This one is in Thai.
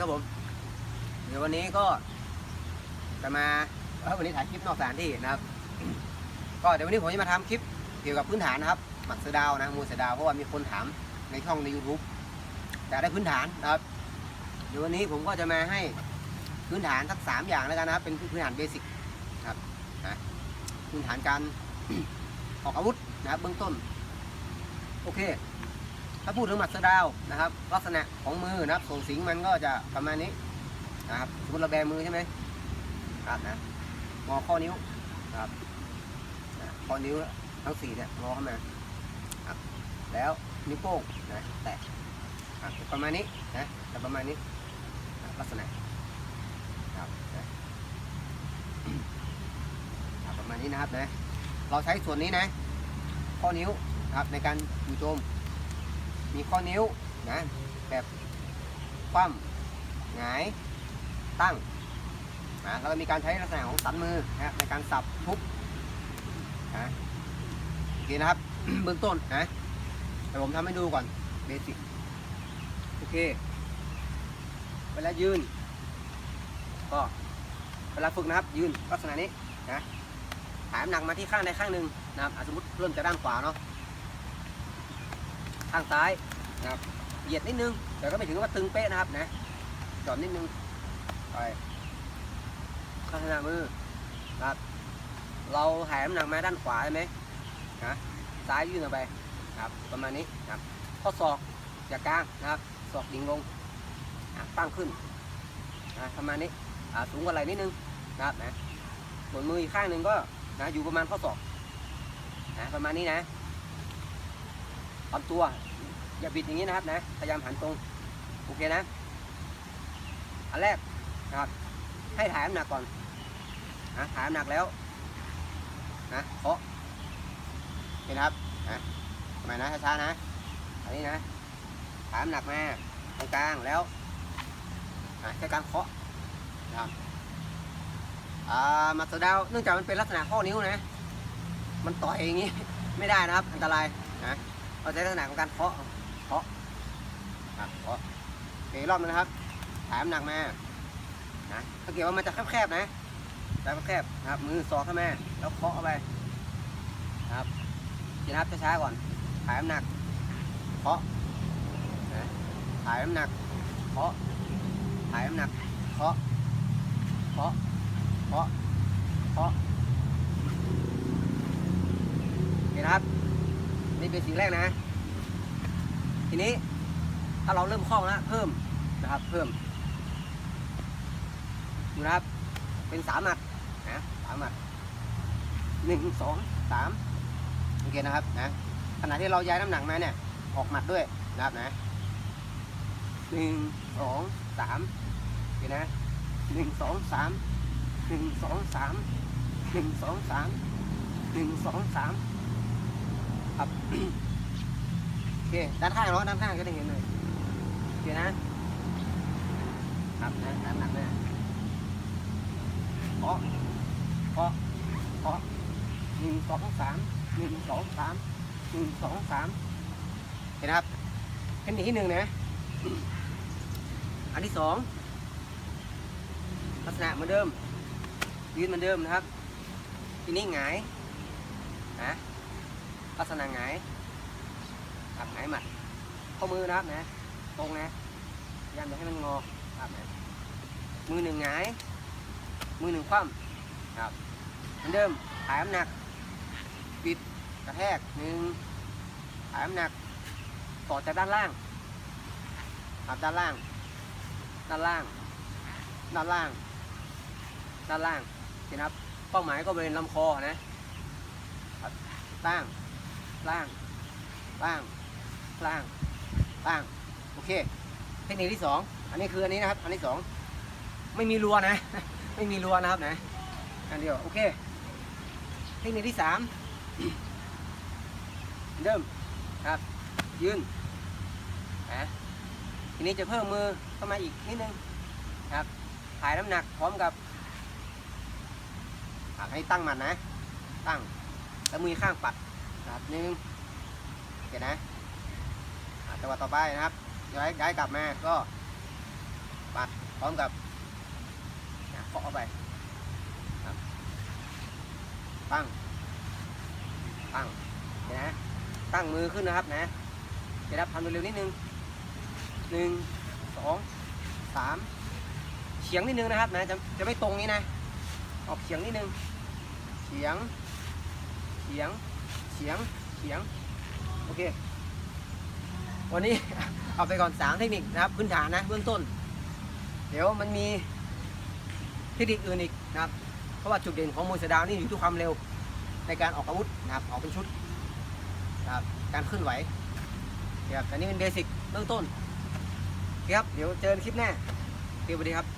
ครับผม เดี๋ยววันนี้ก็จะมาวันนี้ถ่ายคลิปนอกสถานที่นะครับ ก็เดี๋ยววันนี้ผมจะมาทำคลิปเกี่ยวกับพื้นฐานนะครับ หมักเสือดาวนะมูเสือดาวเพราะว่ามีคนถามในช่องใน YouTube แต่ได้พื้นฐานนะครับ เดี๋ยววันนี้ผมก็จะมาให้พื้นฐานสักสามอย่างแล้วกันนะครับ เป็นพื้นฐานเบสิกครับนะพื้นฐานการออกอาวุธนะครับเบื้องต้น โอเค ถ้าพูดถึงหมัดเสือดาวนะครับ ลักษณะของมือนะครับส่งสิงมันก็จะประมาณนี้นะครับสมมติเราแบมือใช่ไหมครับนะงอข้อนิ้วนะครับนะข้อนิ้วทั้งสี่เนี่ยงอเข้ามาครับแล้วนิ้วโป้งนะแตะครับประมาณนี้นะแต่ประมาณนี้นะลักษณะครับนะประมาณนี้นะครับนะเราใช้ส่วนนี้นะ ข้อนิ้วนะครับในการจู่โจม มีข้อนิ้วนะแบบคว่ำหงายตั้งนะแล้วก็มีการใช้ลักษณะของสันมือนะในการสับทุบนะโอเคนะครับ เบื้องต้นนะแต่ผมทำให้ดูก่อนเบสิกโอเค เวลายืน ก็เวลาฝึกนะครับ ยืนลักษณะนี้นะหายน้ำหนักมาที่ข้างใดข้างหนึ่งนะครับอะสมมติเริ่มจากด้านขวาเนาะ ข้างซ้ายนะครับเหยียดนิดนึงแต่ก็ไม่ถึงว่าตึงเป๊ะนะครับนะหย่อนนิดนึงไปข้างหน้ามือนะครับ เราหายน้ำหนักมาด้านขวาใช่ไหมนะซ้ายยื่นออกไปนะครับประมาณนี้นะครับข้อศอกอย่ากกลางนะครับศอกดิ่งลงอะตั้งขึ้นนะประมาณนี้สูงกว่าไหล่นิดนึงนะครับนะส่วนมืออีกข้างหนึ่งก็นะอยู่ประมาณข้อศอกนะประมาณนี้นะ ลำตัว อย่าบิดอย่างนี้นะครับนะ พยายามหันตรง โอเคนะ อันแรกนะครับ ให้ถ่ายน้ำหนักก่อนนะถ่ายน้ำหนักแล้ว นะเคาะเห็นครับนะทำไมนะช้าๆนะ อันนี้นะถ่ายน้ำหนักมาตรงกลางแล้วนะใช้การเคาะนะครับอ่ามาสเตอร์ดาวเนื่องจากมันเป็นลักษณะข้อนิ้วนะ มันต่อยอย่างนี้ไม่ได้นะครับ อันตรายนะ เราใช้ลักษณะของการเคาะเคาะครับเคาะโอเครอบนึงนะครับถ่ายน้ำหนักมานะถ้าเกิดว่ามันจะแคบๆนะจะแคบๆนะครับมือสอดเข้ามาแล้วเคาะเข้าไปครับทีนะครับช้าๆก่อนถ่ายน้ำหนักเคาะนะถ่ายน้ำหนักเคาะถ่ายน้ำหนักเคาะเคาะเคาะเคาะโอเคนครับ นี่เป็นสิ่งแรกนะ ทีนี้ถ้าเราเริ่มคล่องแล้วเพิ่มนะครับ เพิ่มดูนะครับ เป็นสามหมัดนะสามหมัดหนึ่งสองสามโอเคนะครับนะขณะที่เราย้ายน้ำหนักมาเนี่ย ออกหมัดด้วยนะครับนะหนึ่งสองสามโอเคนะหนึ่งสองสามหนึ่งสองสามหนึ่งสองสามหนึ่งสองสาม ครับโอเคด้านข้างเนาะด้านข้างก็ได้เห็นเลยโอเคนะครับนะด้านหนักเนี่ยเคาะเคาะเคาะหนึ่งสองสามหนึ่งสองสามหนึ่งสองสามเห็นครับเทคนิคที่หนึ่งนะอันที่สองลักษณะเหมือนเดิมยืนเหมือนเดิมนะครับทีนี้หงายนะ ลักษณะหงายครับหงายหมัด ข้อมือนะครับนะ ตรงนะยายามอย่าให้มันงอครับนะมือหนึ่งหงาย มือหนึ่งคว่ำครับเหมือนเดิมถ่ายน้ำหนัก ปิดกระแทกหนึ่งถ่ายน้ำหนักต่อจากด้านล่างครับด้านล่าง ด้านล่าง ด้านล่าง ด้านล่างเห็นครับ เป้าหมายก็บริเวณลำคอนะครับล่าง ล่าง ล่าง ล่าง ล่าง โอเค เทคนิคที่สอง อันนี้คืออันนี้นะครับ อันที่สอง ไม่มีรัวนะ ไม่มีรัวนะครับนะ อันเดียว โอเค เทคนิคที่สาม เริ่ม ครับ ยืนนะทีนี้จะเพิ่มมือเข้ามาอีกนิดนึงครับ ถ่ายน้ำหนักพร้อมกับอะให้ตั้งมันนะ ตั้ง แล้วมือข้างปัด ครับหนึ่งโอเคนะอะจังหวะต่อไปนะครับย้ายย้ายกลับมาก็ปัดพร้อมกับเคาะเข้าไปครับปั้งปั้งเห็นนะตั้งมือขึ้นนะครับนะจะรับทำเร็วๆนิดนึงหนึ่งสองสามเฉียงนิดนึงนะครับนะจะจะไม่ตรงนี้นะออกเฉียงนิดนึงเฉียงเฉียง เฉียงเฉียงโอเค วันนี้ เอาไปก่อนสามเทคนิคนะครับ พื้นฐานนะเบื้องต้น เดี๋ยวมันมีเทคนิคอื่นอีกนะครับ เพราะว่าจุดเด่นของมวยสดาวนี่อยู่ที่ความเร็วในการออกอาวุธนะครับออกเป็นชุดนะครับการเคลื่อนไหวนะครับแต่นี่เป็นเบสิกเบื้องต้นครับเดี๋ยวเจอคลิปหน้าโอเคสวัสดีครับ